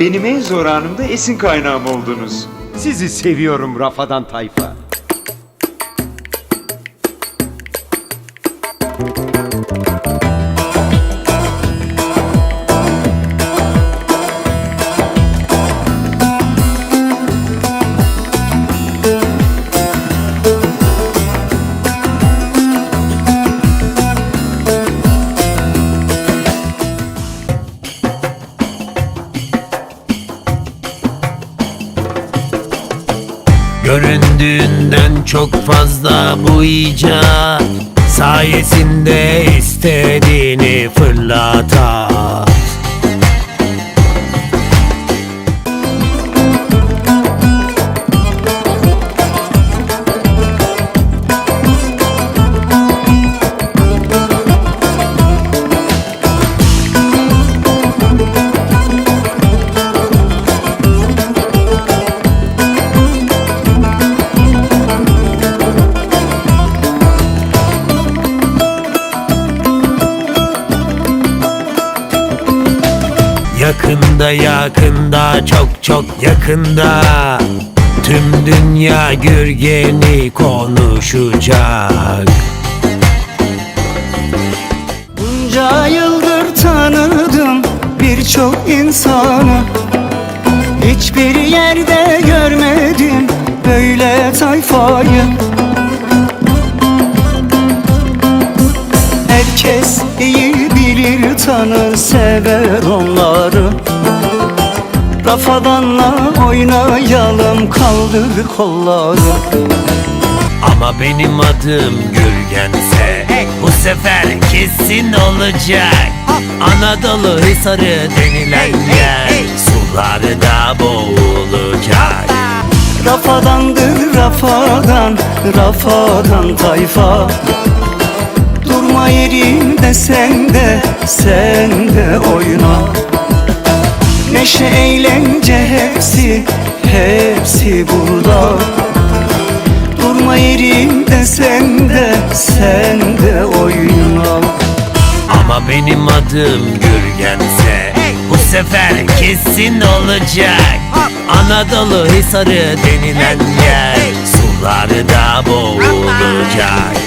Benim en zor anımda esin kaynağım oldunuz. Sizi seviyorum Rafadan Tayfa. Göründüğünden çok fazla bu icat. Sayesinde istediğini fırlatar Yakında yakında çok çok yakında. Tüm dünya Gürgen'i konuşacak. Bunca yıldır tanıdım birçok insanı. Hiçbir yerde görmedim böyle tayfayı. Herkes iyi tanır sever onları. Rafadanla oynayalım kaldır kolları. Ama benim adım Gürgense Bu sefer kesin olacak. Anadolu Hisarı denilen yer Sularda boğulacak. Rafadandır rafadan, rafadan tayfa sen de, sen de oyna. Neşe eğlence hepsi, hepsi burada. Durma yerinde sen de, sen de oyna. Ama benim adım Gürgense. Bu sefer kesin olacak. Anadolu Hisarı denilen yer Sularda boğulacak